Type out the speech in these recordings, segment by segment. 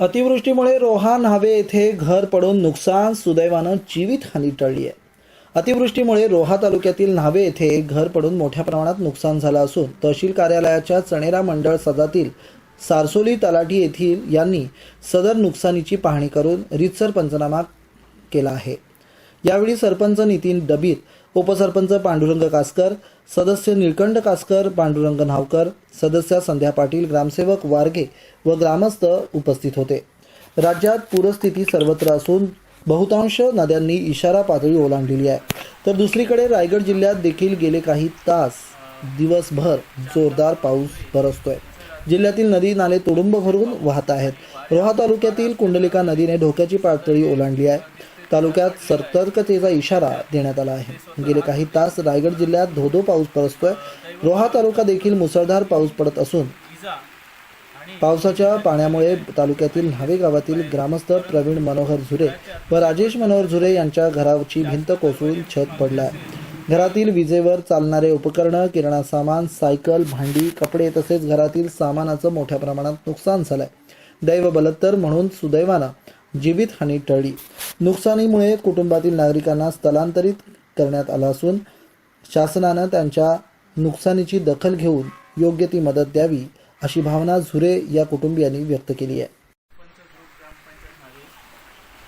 अतिवृष्टीमुळे रोहा न्हावे येथे घर पडून नुकसान सुदैवानं जीवितहानी टळली आहे. अतिवृष्टीमुळे रोहा तालुक्यातील न्हावे येथे एक घर पडून मोठ्या प्रमाणात नुकसान झालं असून तहसील कार्यालयाच्या चणेरा मंडळ सदातील सारसोली तलाठी येथील यांनी सदर नुकसानीची पाहणी करून रीतसर पंचनामा केला आहे. यावेळी सरपंच नितीन डबीत उपसरपंच पांडुरंग कासकर सदस्य निळकंठ कासकर पांडुरंग नावकर सदस्या संध्या पाटील ग्रामसेवक वारगे व ग्रामस्थ उपस्थित होते. राज्यात पूरस्थिती सर्वत्र असून बहुतांश नद्यांनी इशारा पातळी ओलांडलेली आहे. तर दुसरीकडे रायगड जिल्ह्यात देखील गेले काही तास दिवसभर जोरदार पाऊस बरसतोय जिल्ह्यातील नदी नाले तुडुंब भरून वाहत आहेत. रोहा तालुक्यातील कुंडलिका नदीने धोक्याची पातळी ओलांडली आहे. तालुक्यात सतर्कतेचा इशारा देण्यात आला आहे. गेले काही तास रायगड जिल्ह्यात धोधो पाऊस पडतोय. रोहा तालुका देखील मुसळधार पाऊस पडत असून पावसाच्या पाण्यामुळे तालुक्यातील न्हावे गावातील ग्रामस्थ प्रवीण मनोहर झुरे व राजेश मनोहर झुरे यांच्या घराची भिंत कोसळून छत पडला घरातील विजेवर चालणारे उपकरणं किराणा सामान सायकल भांडी कपडे तसेच घरातील सामानाचं मोठ्या प्रमाणात नुकसान झालंय. दैव बलत्तर म्हणून सुदैवानं जीवितहानी टळली. नुकसानीमुळे कुटुंबातील नागरिकांना स्थलांतरित करण्यात आलं असून शासनानं त्यांच्या नुकसानीची दखल घेऊन योग्य ती मदत द्यावी अशी भावना झुरे या कुटुंबियांनी व्यक्त केली आहे.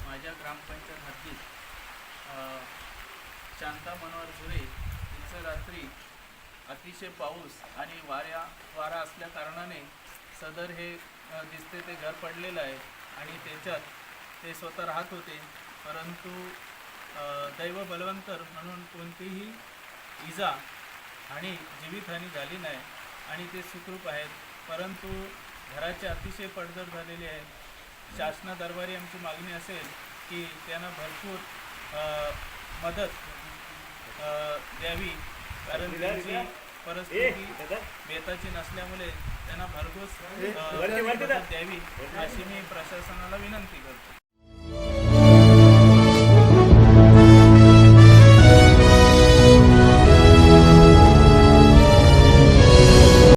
माझ्या ग्रामपंचायत हद्दीत शांता मनोहर झुरे यांचं रात्री अतिशय पाऊस आणि वाऱ्या वारा असल्या कारणाने सदर हे दिसते ते घर पडलेलं आहे आणि त्याच्यात ते स्वतः राहत होते. परंतु दैव बलवंतर म्हणून कोणतीही इजा आणि जीवितहानी झाली नाही आणि ते सुखरूप आहेत. परंतु घराचे अतिशय पडझड झालेली आहे शासना दरबारी आमची मागणी असेल की त्यांना भरपूर मदत द्यावी. कारण त्यांची परिस्थिती बेताची नसल्यामुळे त्यांना भरघोस द्यावी अशी मी प्रशासनाला विनंती करतो.